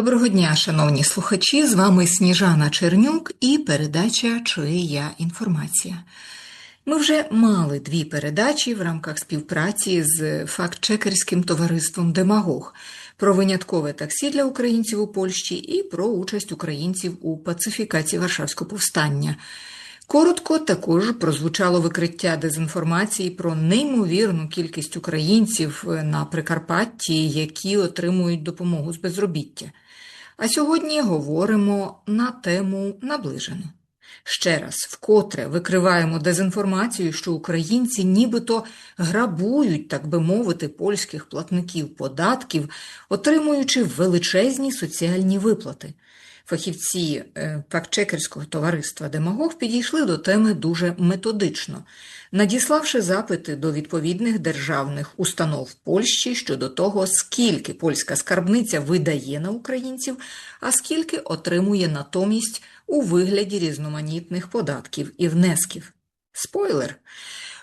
Доброго дня, шановні слухачі. З вами Сніжана Чернюк і передача Чия інформація. Ми вже мали дві передачі в рамках співпраці з фактчекерським товариством Демагог про виняткове таксі для українців у Польщі і про участь українців у пацифікації Варшавського повстання. Коротко також прозвучало викриття дезінформації про неймовірну кількість українців на Прикарпатті, які отримують допомогу з безробіття. А сьогодні говоримо на тему наближено. Ще раз, вкотре викриваємо дезінформацію, що українці нібито грабують, так би мовити, польських платників податків, отримуючи величезні соціальні виплати. Фахівці е, фактчекерського товариства Демагог підійшли до теми дуже методично, надіславши запити до відповідних державних установ Польщі щодо того, скільки польська скарбниця видає на українців, а скільки отримує натомість у вигляді різноманітних податків і внесків. Спойлер!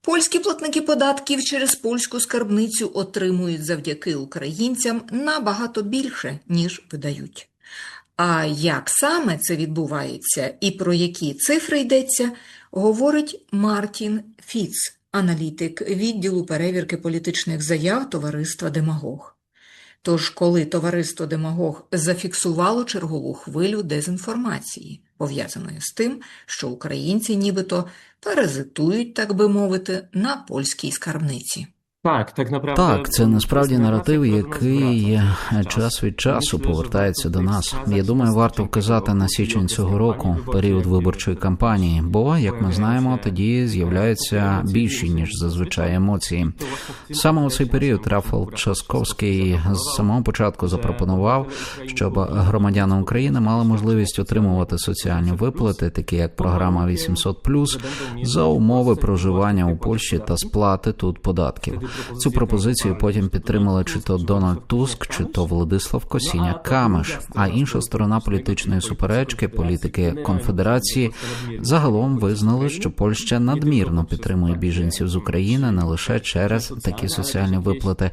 Польські платники податків через польську скарбницю отримують завдяки українцям набагато більше, ніж видають. А як саме це відбувається і про які цифри йдеться, говорить Мартін Фіц, аналітик відділу перевірки політичних заяв товариства Демагог. Тож, коли товариство Демагог зафіксувало чергову хвилю дезінформації, пов'язаної з тим, що українці нібито паразитують, так би мовити, на польській скарбниці. Так, так направду Так, це насправді наратив, який час від часу повертається до нас. Я думаю, варто вказати на січень цього року, період виборчої кампанії. Бо, як ми знаємо, тоді з'являються більші ніж зазвичай емоції. Саме у цей період Рафал Часковський з самого початку запропонував, щоб громадяни України мали можливість отримувати соціальні виплати, такі як програма 800+, за умови проживання у Польщі та сплати тут податків. Цю пропозицію потім підтримали чи то Дональд Туск, чи то Владислав Косіня Камеш. А інша сторона політичної суперечки, політики конфедерації, загалом визнали, що Польща надмірно підтримує біженців з України не лише через такі соціальні виплати,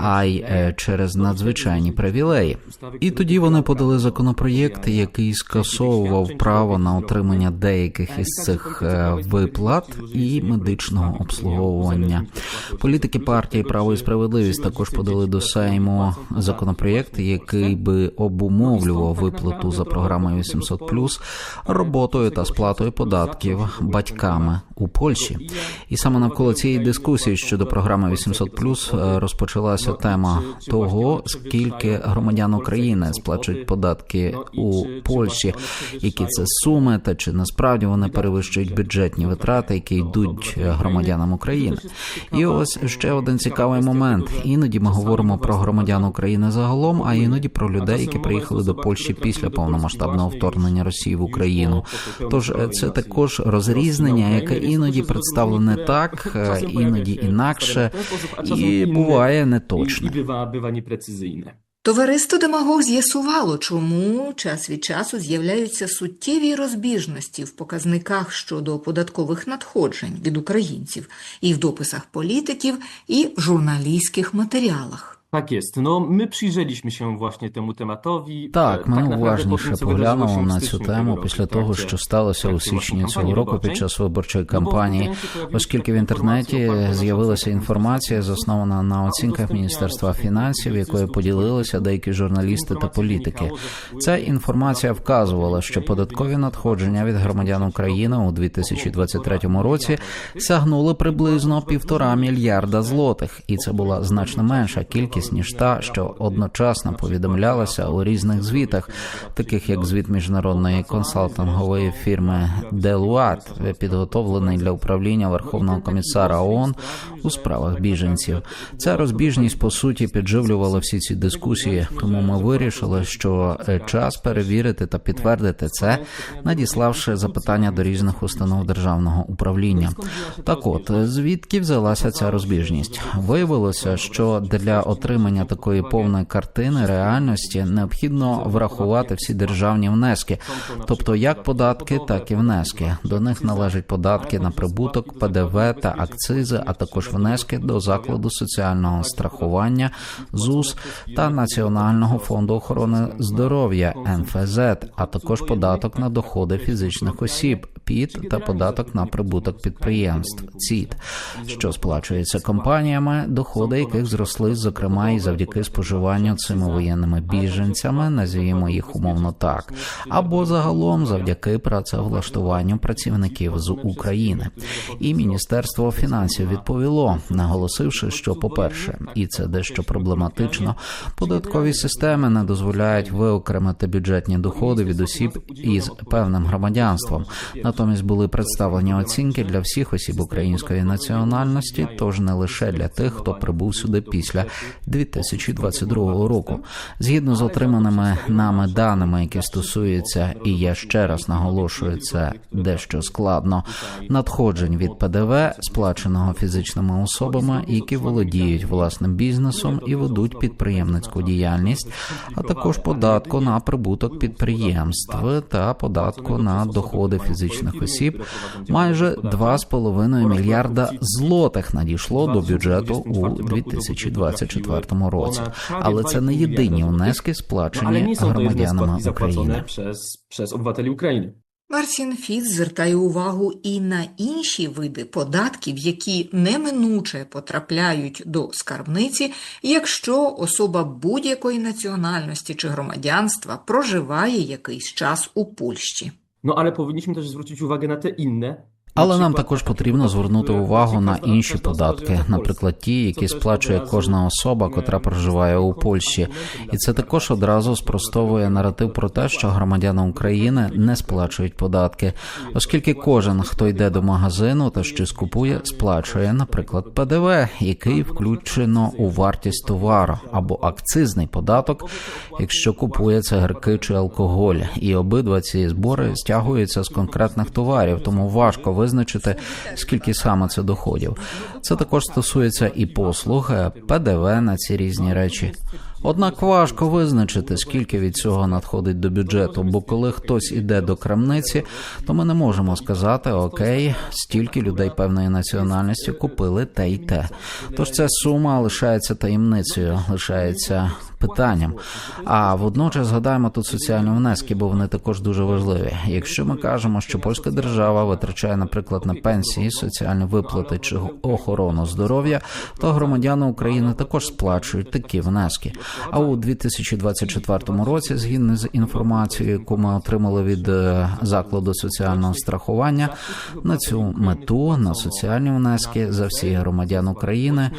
а й е, через надзвичайні привілеї. І тоді вони подали законопроєкт, який скасовував право на отримання деяких із цих е, виплат і медичного обслуговування. Політики партії право і справедливість також подали до Сейму законопроєкт, який би обумовлював виплату за програмою 800+, роботою та сплатою податків батьками у Польщі. І саме навколо цієї дискусії щодо програми 800+, розпочалася тема того, скільки громадян України сплачують податки у Польщі, які це суми, та чи насправді вони перевищують бюджетні витрати, які йдуть громадянам України. І ось ще один цікавий момент. Іноді ми говоримо про громадян України загалом, а іноді про людей, які приїхали до Польщі після повномасштабного вторгнення Росії в Україну. Тож е, це також розрізнення, яке іноді представлене так, е, іноді інакше, і буває неточне. Товариство Демагог з'ясувало, чому час від часу з'являються суттєві розбіжності в показниках щодо податкових надходжень від українців і в дописах політиків, і журналістських матеріалах. Tak jest. No, my przyjrzeliśmy się właśnie temu tematowi. Так, E, ми naprawdę уважніше поглянули на цю тему після того, що сталося w у січні цього року під час виборчої кампанії, оскільки в інтернеті з'явилася інформація, заснована на оцінках Міністерства фінансів, якою поділилися деякі журналісти та політики. Ця інформація вказувала, що податкові надходження від громадян України у 2023 році сягнули приблизно півтора мільярда злотих, і це була значно менша кількість ніж та, що одночасно повідомлялася у різних звітах, таких як звіт міжнародної консалтингової фірми Deloitte, підготовлений для управління Верховного комісара ООН у справах біженців. Ця розбіжність по суті підживлювала всі ці дискусії, тому ми вирішили, що е, час перевірити та підтвердити це, надіславши запитання до різних установ державного управління. Так от звідки взялася ця розбіжність? Виявилося, що для отримання отримання такої повної картини реальності необхідно врахувати всі державні внески, тобто як податки, так і внески. До них належать податки на прибуток, ПДВ та акцизи, а також внески до закладу соціального страхування ЗУС та Національного фонду охорони здоров'я НФЗ, а також податок на доходи фізичних осіб ПІТ та податок на прибуток підприємств ЦІТ, що сплачується компаніями, доходи яких зросли, зокрема і завдяки споживанню цими воєнними біженцями, називаємо їх умовно так, або загалом завдяки працевлаштуванню працівників з України. І Міністерство фінансів відповіло, наголосивши, що, по-перше, і це дещо проблематично, податкові системи не дозволяють виокремити бюджетні доходи від осіб із певним громадянством. Натомість були представлені оцінки для всіх осіб української національності, тож не лише для тих, хто прибув сюди після 2022 року. Згідно з отриманими нами даними, які стосуються, і я ще раз наголошую, це дещо складно. Надходжень від ПДВ, сплаченого фізичними особами, які володіють власним бізнесом і ведуть підприємницьку діяльність, а також податку на прибуток підприємств та податку на доходи фізичних осіб. Майже 2,5 мільярда злотих надійшло до бюджету у 2024 році. Але це не єдині внески, сплачені громадянами України. Мартін Фіц звертає увагу і на інші види податків, які неминуче потрапляють до скарбниці, якщо особа будь-якої національності чи громадянства проживає якийсь час у Польщі. No ale powinniśmy też zwrócić uwagę na te inne. Але нам також потрібно звернути увагу на інші податки, наприклад, ті, які сплачує кожна особа, котра проживає у Польщі, і це також одразу спростовує наратив про те, що громадяни України не сплачують податки, оскільки кожен, хто йде до магазину та щось купує, сплачує, наприклад, ПДВ, який включено у вартість товару або акцизний податок, якщо купує цигарки чи алкоголь, і обидва ці збори стягуються з конкретних товарів, тому важко визначити, скільки саме це доходів. Це також стосується і послуг, ПДВ на ці різні речі. Однак важко визначити, скільки від цього надходить до бюджету, бо коли хтось іде до крамниці, то ми не можемо сказати окей, стільки людей певної національності купили те й те. Тож ця сума лишається таємницею, лишається питанням. А водночас згадаємо тут соціальні внески, бо вони також дуже важливі. Якщо ми кажемо, що польська держава витрачає, наприклад, на пенсії, соціальні виплати чи охорону здоров'я, то громадяни України також сплачують такі внески. А у 2024 році, згідно з інформацією, яку ми отримали від е, закладу соціального страхування, на цю мету на соціальні внески за всіх громадян України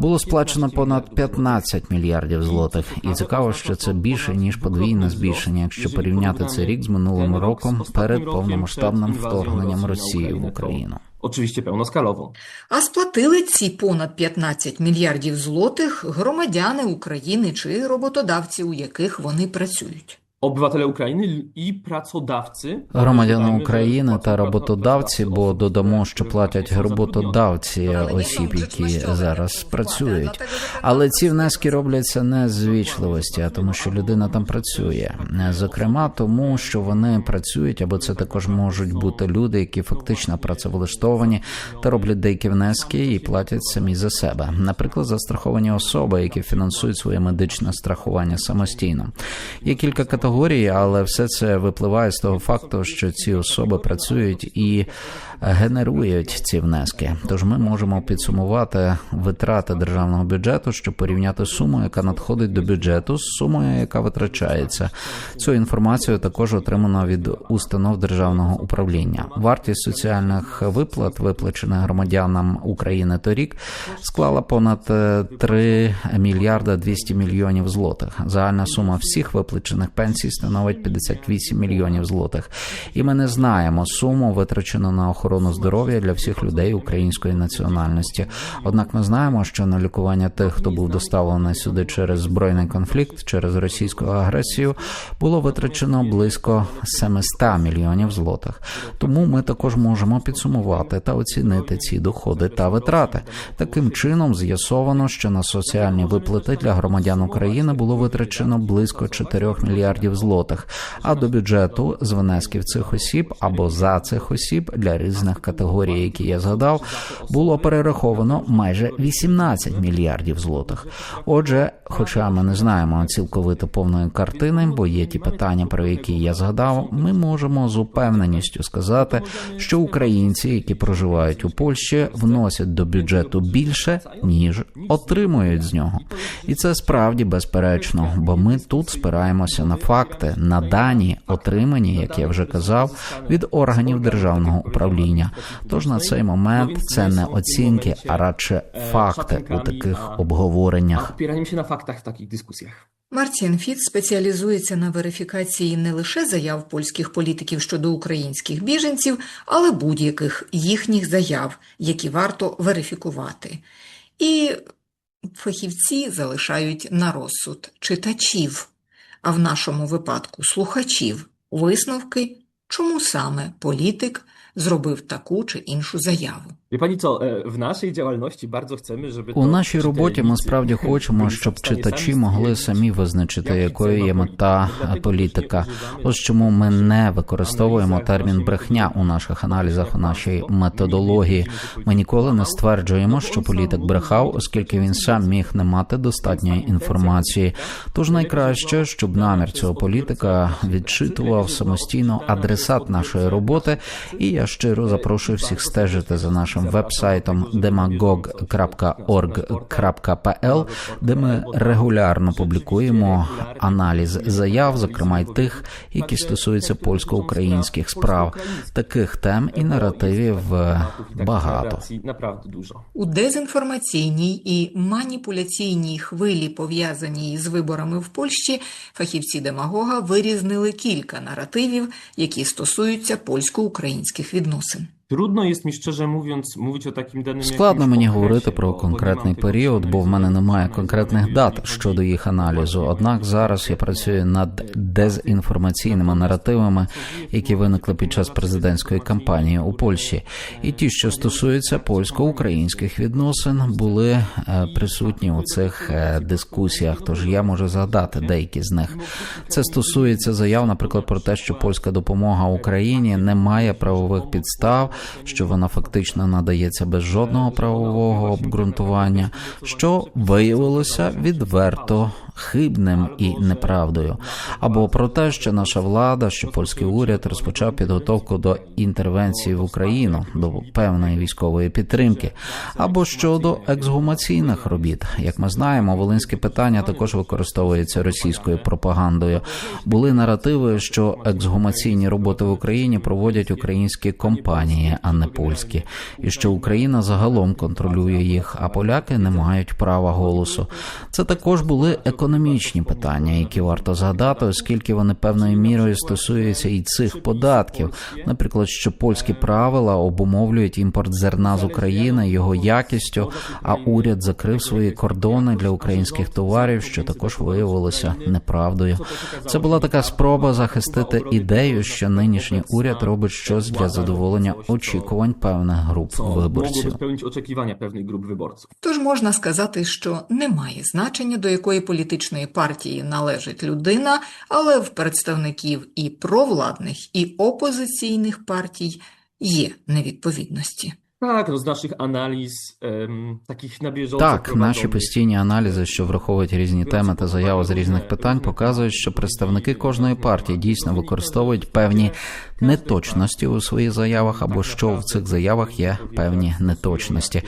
було сплачено понад 15 мільярдів злотих. І цікаво, що це більше ніж подвійне збільшення, якщо порівняти цей рік з минулим роком перед повномасштабним вторгненням Росії в Україну. Очевидно, pełnoskalowo. А сплатили ці понад 15 мільярдів злотих громадяни України чи роботодавці, у яких вони працюють. Громадяни України та роботодавці, бо додамо, що платять роботодавці осіб, які зараз працюють. Але ці внески робляться не з вічливості, а тому, що людина там працює. Зокрема, тому що вони працюють, або це також можуть бути люди, які фактично працевлаштовані та роблять деякі внески і платять самі за себе. Наприклад, застраховані особи, які фінансують своє медичне страхування самостійно. Є кілька категорій, але все це випливає з того факту, що ці особи працюють і генерують ці внески. Тож ми можемо підсумувати витрати державного бюджету, щоб порівняти суму, яка надходить до бюджету, з сумою, яка витрачається. Цю інформацію також отримано від установ державного управління. Вартість соціальних виплат, виплачених громадянам України торік, склала понад е, 3 мільярда 200 мільйонів злотих. Загальна сума всіх виплачених пенсій пенсій становить 58 мільйонів злотих. І ми не знаємо суму, витрачену на охорону здоров'я для всіх людей української національності. Однак ми знаємо, що на лікування тих, хто був доставлений сюди через збройний конфлікт, через російську агресію, було витрачено близько 700 мільйонів злотих. Тому ми також можемо підсумувати та оцінити ці доходи та витрати. Таким чином з'ясовано, що на соціальні виплати для громадян України було витрачено близько 4 мільярдів злотих. А до бюджету з внесків цих осіб або за цих осіб для різних категорій, які я згадав, було перераховано майже 18 мільярдів злотих. Отже, хоча ми не знаємо цілковито повної картини, бо є ті питання, про які я згадав, ми можемо з упевненістю сказати, що українці, які проживають у Польщі, вносять до бюджету більше ніж отримують з нього, і це справді безперечно, бо ми тут спираємося на факти, на дані, отримані, як я вже казав, від органів державного управління. Тож на цей момент це не оцінки, а радше факти у таких обговореннях. na faktach w takich dyskusjach. Марціан Фіц спеціалізується на верифікації не лише заяв польських політиків щодо українських біженців, але будь-яких їхніх заяв, які варто верифікувати. І фахівці залишають на розсуд читачів, а в нашому випадку слухачів висновки, чому саме політик зробив таку чи іншу заяву. E, У нашій роботі ми справді хочемо, щоб читачі могли самі визначити, якою є мета політика. Ось чому ми не використовуємо термін брехня у наших аналізах, у нашій методології. Ми ніколи не стверджуємо, що політик брехав, оскільки він сам міг не мати достатньої інформації. Тож найкраще, щоб намір цього політика відчитував самостійно адресат нашої роботи. І я щиро запрошую всіх стежити за нашим вебсайтом demagog.org.pl, де ми регулярно публікуємо аналіз заяв, зокрема й тих, які стосуються польсько-українських справ. Таких тем і наративів е, багато. У дезінформаційній і маніпуляційній хвилі, пов'язаній з виборами в Польщі, фахівці демагога вирізнили кілька наративів, які стосуються польсько-українських відносин. Jest mi szczerze mówiąc mówić o takim danym Складно мені говорити про конкретний період, бо в мене немає конкретних дат щодо їх аналізу. Однак зараз я працюю над дезінформаційними наративами, які виникли під час президентської кампанії у Польщі. І ті, що стосуються польсько-українських відносин, були е, присутні у цих е, дискусіях. Тож я можу згадати деякі з них. Це стосується заяв, наприклад, про те, що польська допомога Україні не має правових підстав, що вона фактично надається без жодного правового обґрунтування, що виявилося відверто хибним і неправдою, або про те, що наша влада, що польський уряд розпочав підготовку до інтервенції в Україну до певної військової підтримки, або щодо ексгумаційних робіт. Як ми знаємо, волинське питання також використовується російською пропагандою. Були наративи, що ексгумаційні роботи в Україні проводять українські компанії, а не польські, і що Україна загалом контролює їх, а поляки не мають права голосу. Це також були економічні питання, які варто згадати, оскільки вони певною мірою стосуються і цих податків. Наприклад, що польські правила обумовлюють імпорт зерна з України його якістю, а уряд закрив свої кордони для українських товарів, що також виявилося неправдою. Це була така спроба захистити ідею, що нинішній уряд робить щось для задоволення очікувань певних груп виборців. oczekiwania pewnych grup wyborców. Тож можна сказати, що немає значення, до якої політичної партії належить людина, але в представників і провладних, і опозиційних партій є невідповідності. Tak, ну з наших аналіз ем, таких на bieżąco Так, наші постійні аналізи, що враховують різні теми та заяви з різних питань, показують, що представники кожної партії дійсно використовують певні неточності у своїх заявах, або що в цих заявах є певні неточності.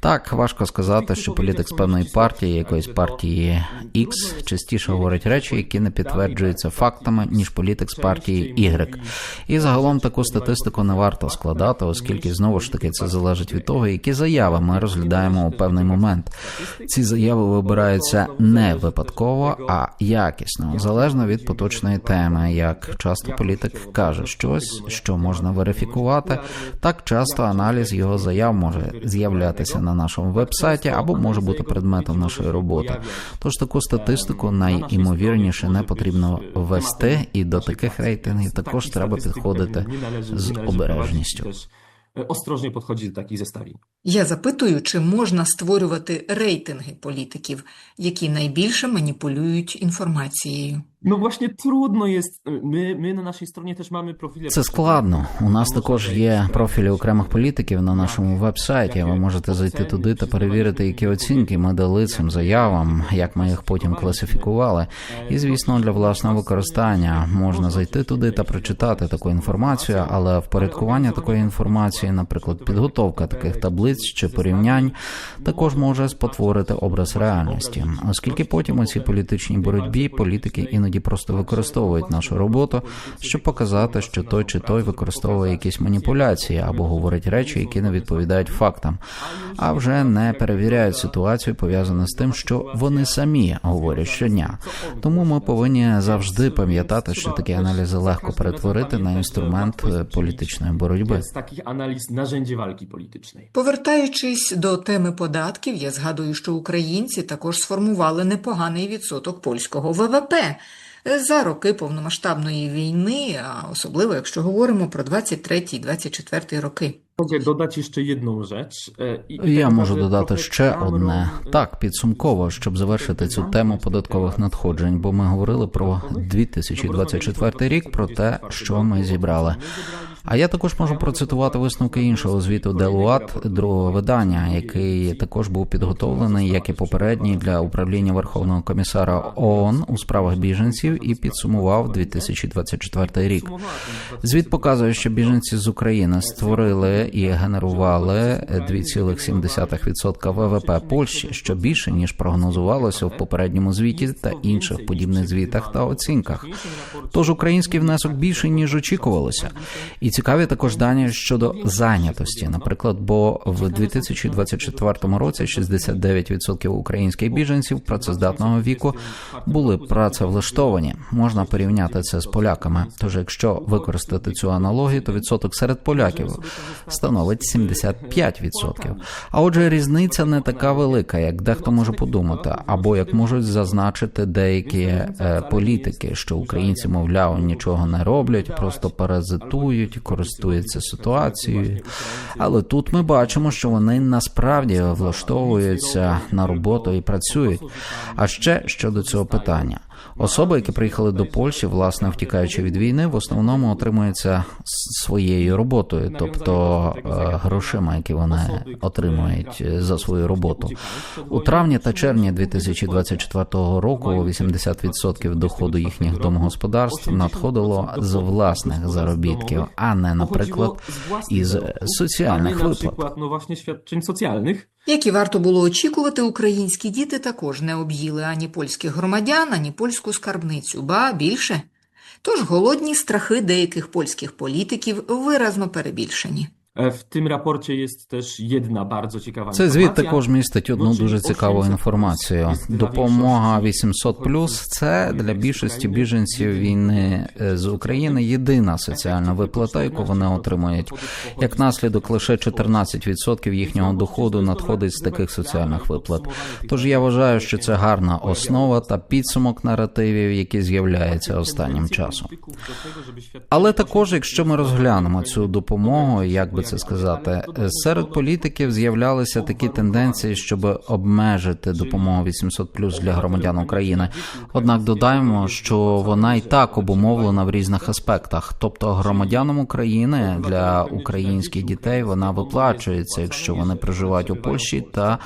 Так, важко сказати, що політик з певної партії, якоїсь партії X, частіше говорить речі, які не підтверджуються фактами, ніж політик з партії Y. І загалом таку статистику не варто складати, оскільки знову ж таки це залежить від того, які заяви ми розглядаємо у певний момент. Ці заяви вибираються не випадково, а якісно, залежно від поточної теми. Як часто політик каже щось, що можна верифікувати, так часто аналіз його заяв може з'являтися на нашому вебсайті або може бути предметом нашої роботи. Тож таку статистику найімовірніше не потрібно ввести, і до таких рейтингів також треба підходити з обережністю. Ostrożnie podchodzić do takich zestawień. Я запитую, чи можна створювати рейтинги політиків, які найбільше маніпулюють інформацією. No właśnie trudno jest. My, my na naszej stronie też mamy profile. Це складно. У нас також є профілі окремих політиків на нашому вебсайті. Ви можете зайти туди та перевірити, які оцінки ми дали цим заявам, як ми їх потім класифікували. І звісно, для власного використання можна зайти туди та прочитати таку інформацію, але впорядкування такої інформації, наприклад, підготовка таких таблиць чи порівнянь, також може спотворити образ реальності, оскільки потім у цій політичній боротьбі політики іноді просто використовують нашу роботу, щоб показати, що той чи той використовує якісь маніпуляції або говорить речі, які не відповідають фактам, а вже не перевіряють ситуацію пов'язану з тим, що вони самі говорять щодня. Тому ми повинні завжди пам'ятати, що такі аналізи легко перетворити на інструмент е, політичної боротьби. Z takich analiz narzędzie walki. Повертаючись до теми податків, я згадую, що українці також сформували непоганий відсоток польського ВВП за роки повномасштабної війни, а особливо якщо говоримо про 23-24 роки. Jeszcze jedną rzecz. e, i Я можу додати ще одне так підсумково, щоб завершити цю тему податкових надходжень, бо ми говорили про 2024 рік, про те, що ми зібрали. А я також можу процитувати висновки іншого звіту Делуат другого видання, який також був підготовлений, як і попередній для управління Верховного комісара ООН у справах біженців і підсумував 2024 рік. Звіт показує, що біженці з України створили і генерували 2,7% ВВП Польщі, що більше ніж прогнозувалося в попередньому звіті та інших подібних звітах та оцінках. Тож український внесок більший ніж очікувалося. І цікаві також дані щодо зайнятості. Наприклад, бо в 2024 році 69% українських біженців працездатного віку були працевлаштовані. Можна порівняти це з поляками. Тож, якщо використати цю аналогію, то відсоток серед поляків становить 75%. А отже, різниця не така велика, як дехто може подумати, або як можуть зазначити деякі е, політики, що українці, мовляв, нічого не роблять, просто паразитують, користуються ситуацією. Але тут ми бачимо, що вони насправді влаштовуються на роботу і працюють. А ще щодо цього питання. Особи, які приїхали до Польщі, власне втікаючи від війни, в основному отримуються своєю роботою, тобто е, грошима, які вони отримують е, за свою роботу. У травні та червні 2024 року 80% доходу їхніх домогосподарств надходило з власних заробітків, а не, наприклад, із nie соціальних виплат. Як і варто було очікувати, українські діти також не об'їли ані польських громадян, ані польську скарбницю, ба більше. Тож голодні страхи деяких польських політиків виразно перебільшені. W tym raporcie jest też jedna bardzo ciekawa Цей звіт також містить одну Ну, дуже цікаву інформацію. Допомога більшості 800 це для більшості біженців війни е, з України єдина соціальна виплата, яку вони отримують. Як наслідок, лише 14% їхнього доходу надходить з таких соціальних виплат. Тож я вважаю, що це гарна основа та підсумок наративів, які з'являються останнім часом. Але також, якщо ми розглянемо цю допомогу, як би це сказати, серед політиків з'являлися такі тенденції, щоб обмежити допомогу 800 для громадян України. Однак додаємо, що вона і так обумовлена в різних аспектах. Тобто громадянам України для українських дітей вона виплачується, якщо вони проживають у Польщі, та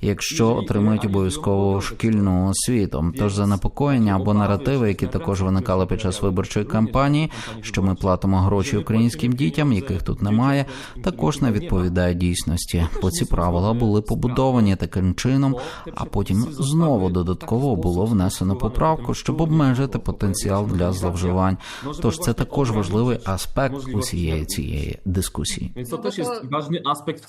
якщо отримують обов'язкову шкільну освіту. Тож занепокоєння або наративи, які також виникали під час виборчої кампанії, що ми платимо гроші українським дітям, яких тут немає, також не відповідає дійсності, бо ці правила були побудовані таким чином, а потім знову додатково було внесено поправку, щоб обмежити потенціал для зловживань. Тож це також важливий аспект усієї цієї дискусії.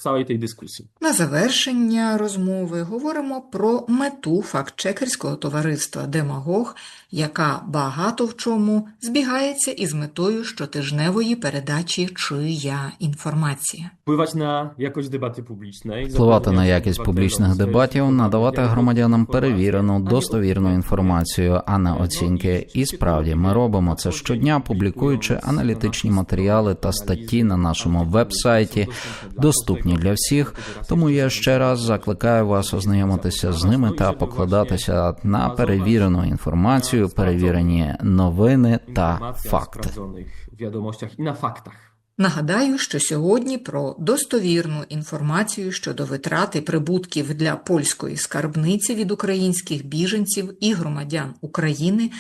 Całej tej dyskusji. На завершення розмови говоримо про мету фактчекерського товариства Демагог, яка багато в чому збігається із метою щотижневої передачі «Чия інформація». Publicznej. Впливати на якість публічних дебатів, надавати громадянам перевірену, достовірну інформацію, а не оцінки. І справді ми робимо це щодня, публікуючи аналітичні матеріали та статті на нашому веб-сайті, доступні для всіх. Тому я ще раз закликаю вас ознайомитися з ними та покладатися на перевірену інформацію, перевірені новини та факти. wiadomościach i na faktach. Нагадаю, що сьогодні про достовірну інформацію щодо витрат і прибутків для польської скарбниці від українських біженців і громадян України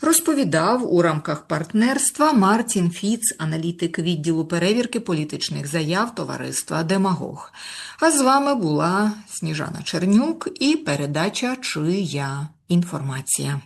розповідав у рамках партнерства Мартін Фіц, аналітик відділу перевірки політичних заяв товариства Демагог. А з вами була Сніжана Чернюк і передача Чия інформація.